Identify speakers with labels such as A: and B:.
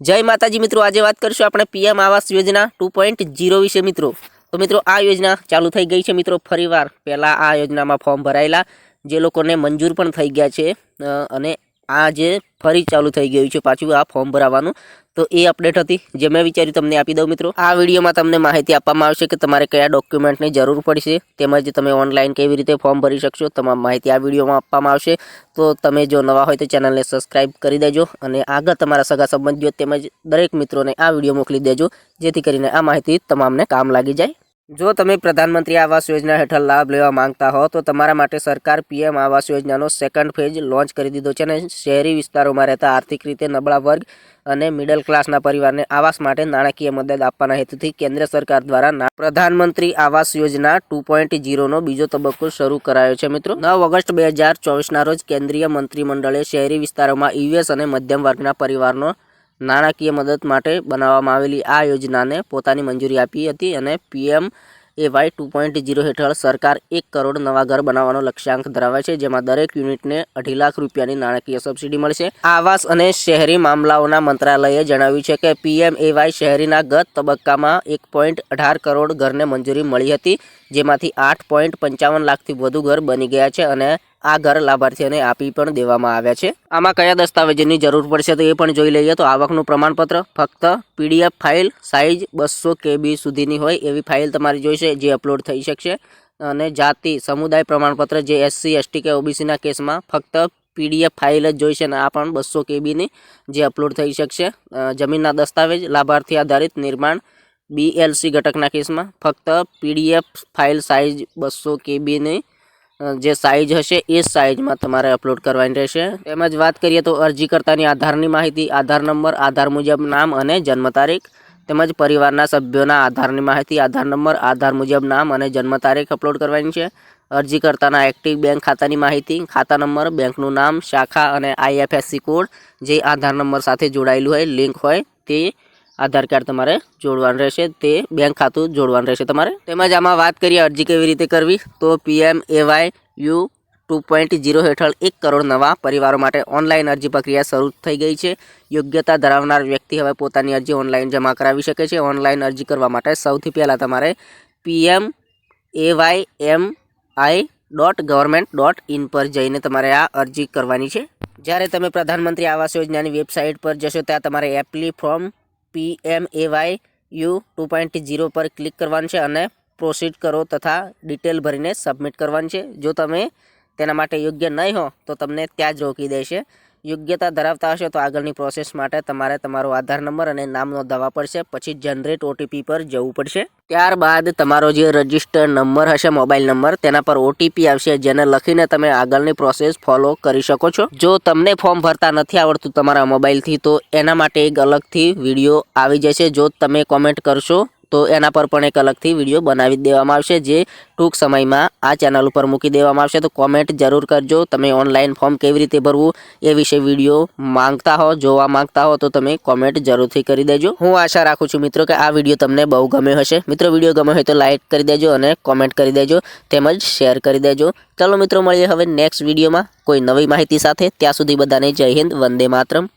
A: જય માતાજી મિત્રો, આજે વાત કરીશું આપણે PM Awas Yojana two point zero વિશે મિત્રો. તો મિત્રો, આ યોજના ચાલુ થઈ ગઈ છે મિત્રો ફરીવાર. પહેલાં આ યોજનામાં ફોર્મ ભરાયેલા, જે લોકોને મંજૂર પણ થઈ ગયા છે અને આ જે ફરી ચાલુ થઈ ગયું છે પાછું આ ફોર્મ ભરાવાનું. તો એ અપડેટ હતી, જે મેં વિચાર્યું તમને આપી દઉં મિત્રો. આ વિડીયોમાં તમને માહિતી આપવામાં આવશે કે તમારે કયા ડોક્યુમેન્ટની જરૂર પડશે, તેમજ તમે ઓનલાઈન કેવી રીતે ફોર્મ ભરી શકશો, તમામ માહિતી આ વિડીયોમાં આપવામાં આવશે. તો તમે જો નવા હોય તો ચેનલને સબસ્ક્રાઈબ કરી દેજો અને આગળ તમારા સગા સંબંધીઓ તેમજ દરેક મિત્રોને આ વીડિયો મોકલી દેજો, જેથી કરીને આ માહિતી તમામને કામ લાગી જાય. જો તમે પ્રધાનમંત્રી આવાસ યોજના હેઠળ લાભ લેવા માંગતા હો, તો તમારા માટે સરકાર પીએમ આવાસ યોજનાનો સેકન્ડ ફેઝ લોન્ચ કરી દીધો છે અને શહેરી વિસ્તારોમાં રહેતા આર્થિક રીતે નબળા વર્ગ અને મિડલ ક્લાસના પરિવારને આવાસ માટે નાણાકીય મદદ આપવાના હેતુથી કેન્દ્ર સરકાર દ્વારા પ્રધાનમંત્રી આવાસ યોજના ટુ પોઈન્ટ જીરોનો બીજો તબક્કો શરૂ કરાયો છે, મિત્રો. નવ ઓગસ્ટ બે હજાર ચોવીસના રોજ કેન્દ્રીય મંત્રીમંડળે શહેરી વિસ્તારોમાં યુએસ અને મધ્યમ વર્ગના પરિવારનો નાણાકીય મદદ માટે બનાવવામાં આવેલી આ યોજનાને પોતાની મંજૂરી આપી હતી અને PM A Y two point zero હેઠળ સરકાર એક કરોડ નવા ઘર બનાવવાનો લક્ષ્યાંક ધરાવે છે, જેમાં દરેક યુનિટને અઢી લાખ રૂપિયાની નાણાકીય સબસિડી મળશે. આવાસ અને શહેરી મામલાઓના મંત્રાલયે જણાવ્યું છે કે પીએમ એ વાય શહેરીના ગત તબક્કામાં એક પોઈન્ટ અઢાર કરોડ ઘરને મંજૂરી મળી હતી, જેમાંથી આઠ પોઈન્ટ પંચાવન લાખથી વધુ ઘર બની ગયા છે અને આ ઘર લાભાર્થીઓને આપી પણ દેવામાં આવ્યા છે. આમાં કયા દસ્તાવેજોની જરૂર પડશે તો એ પણ જોઈ લઈએ તો આવકનું પ્રમાણપત્ર ફક્ત પીડીએફ ફાઇલ સાઇઝ બસો કેબી સુધીની હોય એવી ફાઇલ તમારી જોઈશે જે અપલોડ થઈ શકશે. અને જાતિ, સમુદાય પ્રમાણપત્ર જે એસસી એસટી કે ઓબીસીના કેસમાં ફક્ત પીડીએફ ફાઇલ જ જોઈશે અને આ પણ બસો કેબીની જે અપલોડ થઈ શકશે. જમીનના દસ્તાવેજ, લાભાર્થી આધારિત નિર્માણ બીએલસી ઘટકના કેસમાં ફક્ત પીડીએફ ફાઇલ સાઇઝ બસો કેબીની જે સાઇઝ હશે એ સાઇઝમાં તમારે અપલોડ કરવાની રહેશે. તેમજ વાત કરીએ તો અરજીકર્તાની આધારની માહિતી, આધાર નંબર, આધાર મુજબ નામ અને જન્મ તારીખ, તેમજ પરિવારના સભ્યોના આધારની માહિતી, આધાર નંબર, આધાર મુજબ નામ અને જન્મ તારીખ અપલોડ કરવાની છે. અરજીકર્તાના એક્ટિવ બેંક ખાતાની માહિતી, ખાતા નંબર બેંકનું નામ, શાખા અને આઈએફએસસી કોડ જે આધાર નંબર સાથે જોડાયેલું હોય લિંક હોય, તે આધાર કાર્ડ તમારે જોડવાનું રહેશે, તે બેંક ખાતું જોડવાનું રહેશે તમારે. તેમજ આમાં વાત કરીએ અરજી કેવી રીતે કરવી, તો PM AY U two point zero હેઠળ એક કરોડ નવા પરિવારો માટે ઓનલાઈન અરજી પ્રક્રિયા શરૂ થઈ ગઈ છે. યોગ્યતા ધરાવનાર વ્યક્તિ હવે પોતાની અરજી ઓનલાઈન જમા કરાવી શકે છે. ઓનલાઈન અરજી કરવા માટે સૌથી પહેલાં તમારે PM AY M I dot government dot in પર જઈને તમારે આ અરજી કરવાની છે. જ્યારે તમે પ્રધાનમંત્રી આવાસ યોજનાની વેબસાઇટ પર જશો, ત્યાં તમારે apply form P M A Y U two point zero પર ક્લિક કરવાનું છે અને પ્રોસીડ કરો તથા ડિટેલ ભરીને સબમિટ કરવાનું છે. જો તમે તેના માટે યોગ્ય નહીં હો, તો તમને ત્યાં જ રોકી દેશે. યોગ્યતા ધરાવતા હશો તો આગળની પ્રોસેસ માટે તમારે તમારો આધાર નંબર અને નામ નોંધાવવા પડશે. પછી જનરેટ ઓટીપી પર જવું પડશે. ત્યારબાદ તમારો જે રજિસ્ટર નંબર હશે મોબાઈલ નંબર, તેના પર ઓટીપી આવશે, જેને લખીને તમે આગળની પ્રોસેસ ફોલો કરી શકો છો. જો તમને ફોર્મ ભરતા નથી આવડતું તમારા મોબાઈલથી તો એના માટે એક અલગથી વીડિયો આવી જશે. જો તમે કોમેન્ટ કરશો તો એના પર પણ એક અલગથી વીડિયો બનાવી દેવામાં આવશે, જે ટૂંક સમયમાં આ ચેનલ ઉપર મૂકી દેવામાં આવશે. તો કોમેન્ટ જરૂર કરજો, તમે ઓનલાઈન ફોર્મ કેવી રીતે ભરવું એ વિશે વીડિયો માંગતા હો, જોવા માંગતા હો, તો તમે કોમેન્ટ જરૂરથી કરી દેજો. હું આશા રાખું છું મિત્રો કે આ વીડિયો તમને બહુ ગમ્યો હશે. મિત્રો, વીડિયો ગમ્યો હોય તો લાઇક કરી દેજો અને કોમેન્ટ કરી દેજો, તેમજ શેર કરી દેજો. ચાલો મિત્રો, મળીએ હવે નેક્સ્ટ વિડીયોમાં. કોઈ નવી માહિતી સાથે, ત્યાં સુધી બધાને જય હિન્દ, વંદે માતરમ.